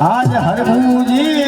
આજ હરભુજી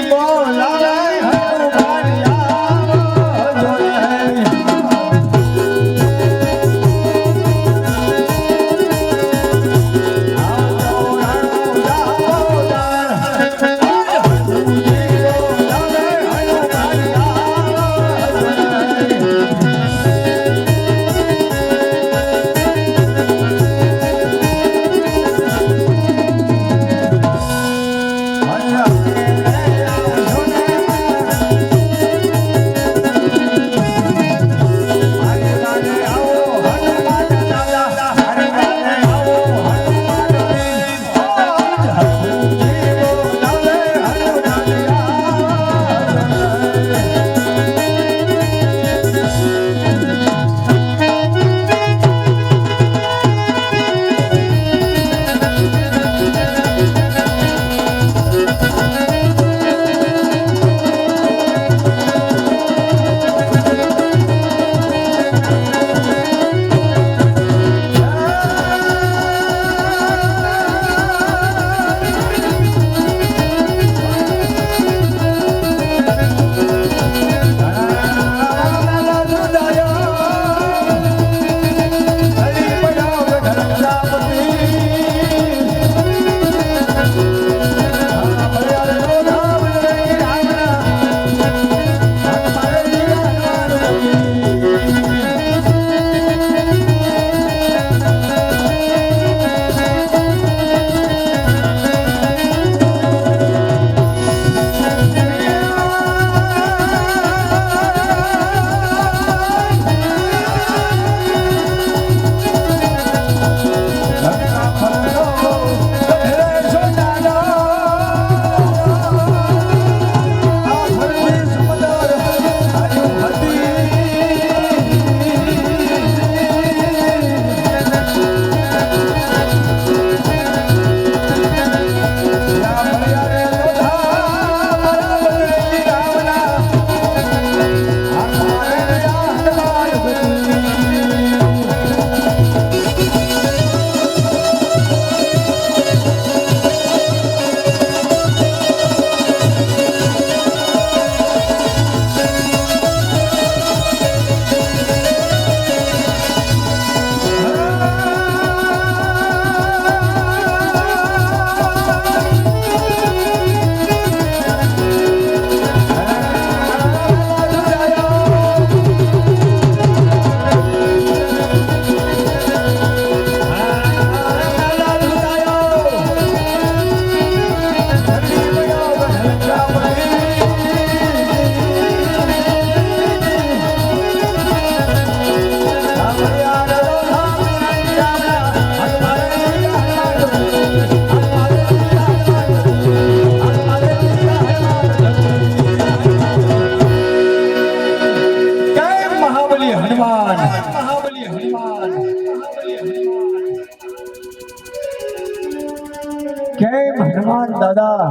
કેમ દાદા.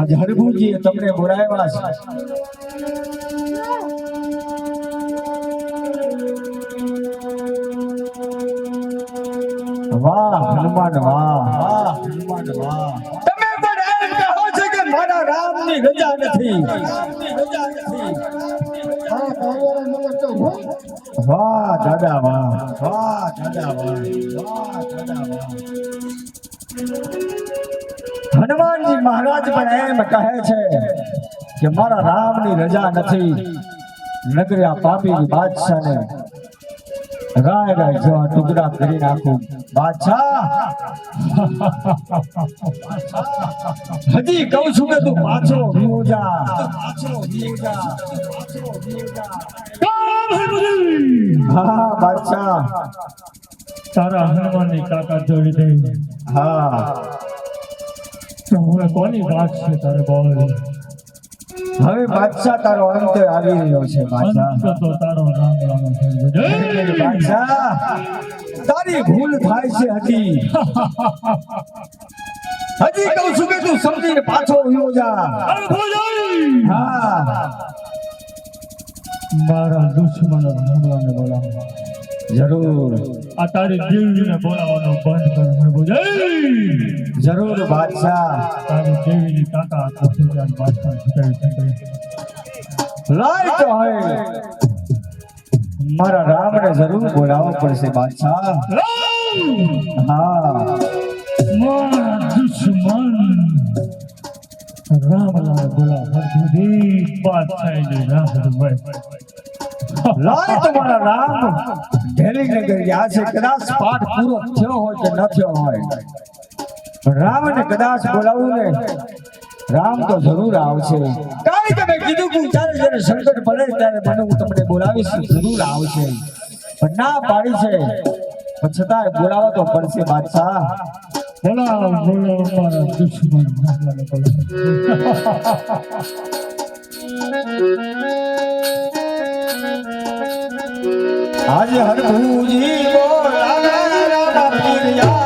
આજે હરભુજી તમને બોલાવ્યા છે. વાહ હનુમાન વાહ વાહ હનુમાન વાહ. તમે પણ એમ કહો છો કે મારા રામની રજા નથી રજા નથી. વાહ દાદા વાહ વાહ દાદા વાહ વાહ દાદા વાહ. હનુમાનજી મહારાજ પણ એમ કહે છે કે મારા રામની રજા નથી. નગરી આ પાપી બાદશાહને રાય રાય જેવા ટુકડા કરી નાખું. બાદશાહ! હજી કહું છું કે તું પાછો જા. હા બાદશાહ. તારા હનુમાનની કાકા જોડી દઈ હા. હવે કોની વાત છે તારે બોલ હવે બાદશાહ તારો અંત આવી રહ્યો છે બાદશાહ. તો તારો રામ રામ બાદશાહ તારી ભૂલ થાય છે હજી. હજી કહું છું કે તું સમજીને પાછો ઉયો જા. હા. મારા દુશ્મનો હનુમાનને બોલાવો. જરૂર. આ તારી દેવીને બોલાવવાનું બંધ કર. પ્રભુ જય જરૂર બાદશાહ. તારી દેવીની કાકા કુસુમજાન બાદશાહ છૂટાવી છૂટાવી લાય તો હે. મારા રામને જરૂર બોલાવવો પડશે બાદશાહ. હા. મારા દુશ્મન. રામલાલ બોલા બાદશાહ બાદશાહની રાહ ભાઈ લાય તો મારા રામ. ઢેલી નગર ગયા છે કદાચ પાઠ પૂરો થયો હોય કે ન થયો હોય. પણ રામને કદાચ બોલાવું ને, રામ તો જરૂર આવશે. કારણ તમે કીધું કે જ્યારે જ્યારે સંકટ પડે ત્યારે મને હું તમને બોલાવીશ, જરૂર આવશે. પણ ના પાડી છે. પણ છતાંય બોલાવો તો પડશે બાદશાહ. બોલાવ બોલાવ આજે હરભુજી બોલાવે રામ પીરિયા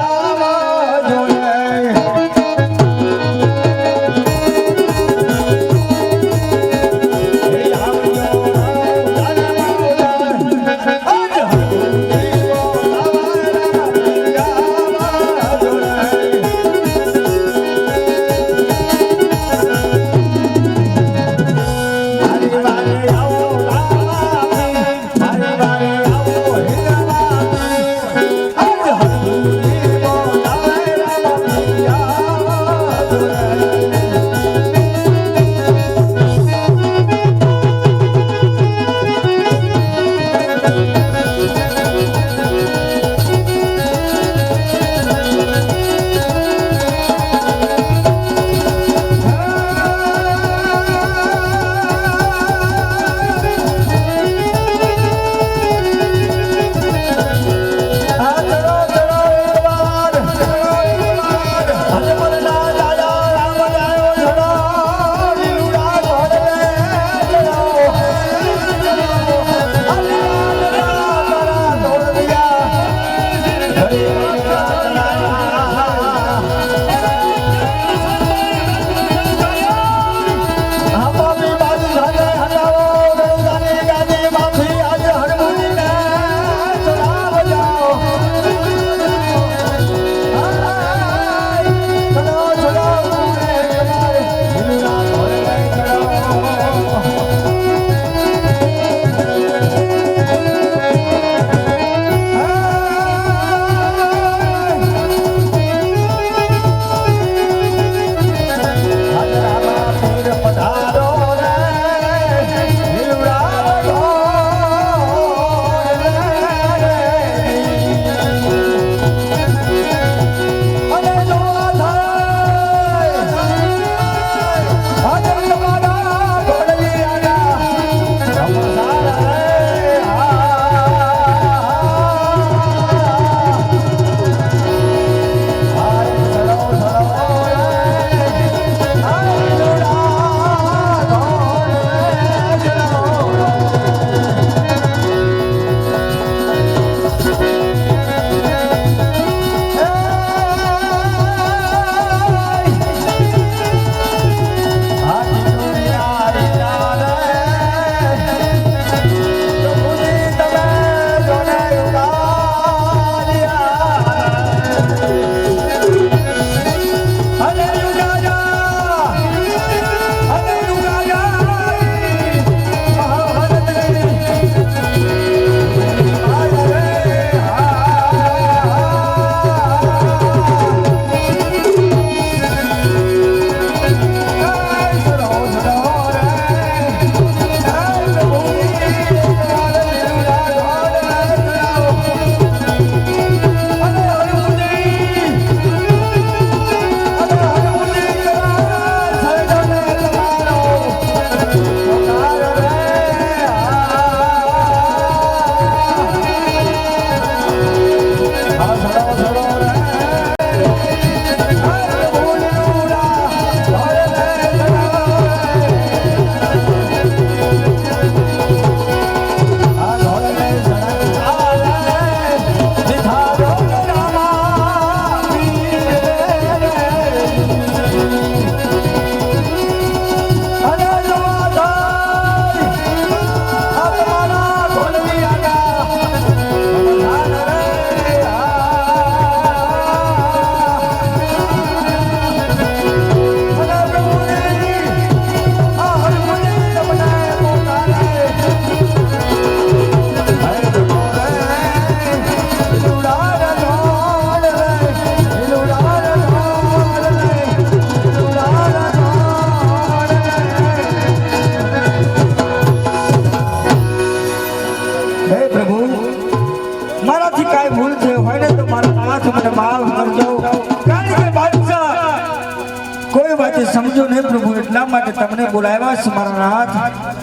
માટે તમને બોલાવ્યા છે. મારા